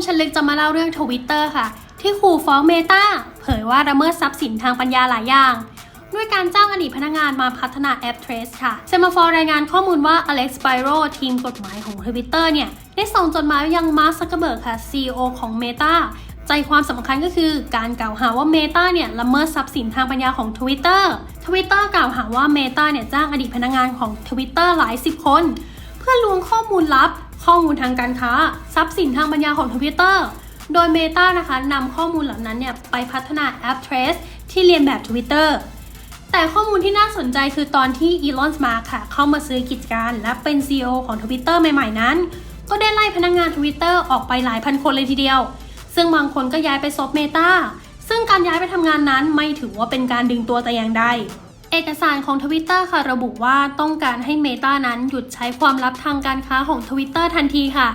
เล่าเรื่องทวิตเตอร์ค่ะ ที่ขู่ฟ้องเมตาเผยว่าละเมิดทรัพย์สินทางปัญญาหลายอย่าง ด้วยการจ้างอดีตพนักงานมาพัฒนาแอป Trace ค่ะเซมาฟอร์รายงานข้อมูลว่า Alex Spiro ทีมกฎหมายของ Twitter เนี่ย ได้ส่งจดหมายยังมาร์คซักเกอร์เบิร์กค่ะ CEO ของ Meta ใจความสำคัญก็คือการกล่าวหาว่า Meta เนี่ยละเมิดทรัพย์สินทางปัญญาของ Twitter Twitter กล่าวหาว่า Meta เนี่ยจ้างอดีตพนักงานของ Twitter หลายสิบคน เพื่อลวงข้อมูลลับ ข้อมูลทางการค้า ทรัพย์สินทางปัญญาของ Twitter โดย Meta นะคะนำข้อมูลเหล่านั้นเนี่ยไปพัฒนาแอป Trace ที่เรียนแบบ Twitter แต่ข้อมูลที่น่าสนใจคือตอนที่อีลอนมาร์ค่ะ เข้ามาซื้อกิจการและเป็น CEO ของ Twitter ใหม่ๆนั้น ก็ได้ไล่พนักงงาน Twitter ออกไปหลายพันคนเลยทีเดียว ซึ่งบางคนก็ย้ายไปซบเมตาซึ่งการย้ายไปทำงานนั้นไม่ถือว่าเป็นการดึงตัวแต่อย่างใด เอกสารของ Twitter ค่ะระบุว่าต้องการให้ Meta นั้นหยุดใช้ความลับทางการค้าของ Twitter ทันทีค่ะ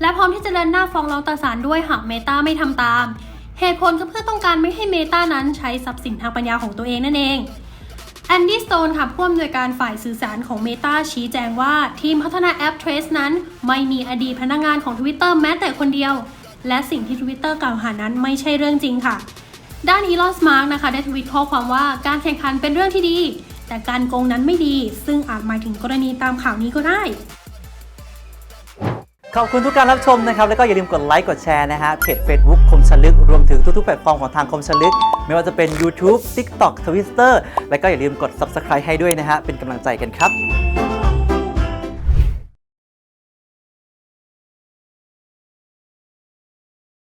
และพร้อมที่จะเดินหน้าฟ้องร้องต่อศาลด้วยหาก Meta ไม่ทำตาม เหตุผลก็เพื่อต้องการไม่ให้ Meta นั้นใช้ทรัพย์สินทางปัญญาของตัวเองนั่นเองแอนดี้สโตนค่ะผู้อำนวยการฝ่ายสื่อสารของ Meta ชี้แจงว่าทีมพัฒนาแอป Trace นั้นไม่มีอดีตพนักงานของ Twitter แม้แต่คนเดียว และสิ่งที่ Twitter กล่าวหานั้นไม่ใช่เรื่องจริงค่ะ ด้านอีลอนมาร์กนะคะได้ทวิตข้อความว่าการแข่งขันเป็นเรื่องที่ดี แต่การโกงนั้นไม่ดี ซึ่งอาจหมายถึงกรณีตามข่าวนี้ก็ได้ ขอบคุณทุกการรับชมนะครับ แล้วก็อย่าลืมกดไลค์กดแชร์นะฮะเพจ Facebook คมชลึก รวมถึงทุกๆแพลตฟอร์มของทางคมชลึก ไม่ว่าจะเป็น YouTube TikTok Twitter แล้วก็อย่าลืมกด Subscribe ให้ด้วยนะฮะเป็นกำลังใจกันครับ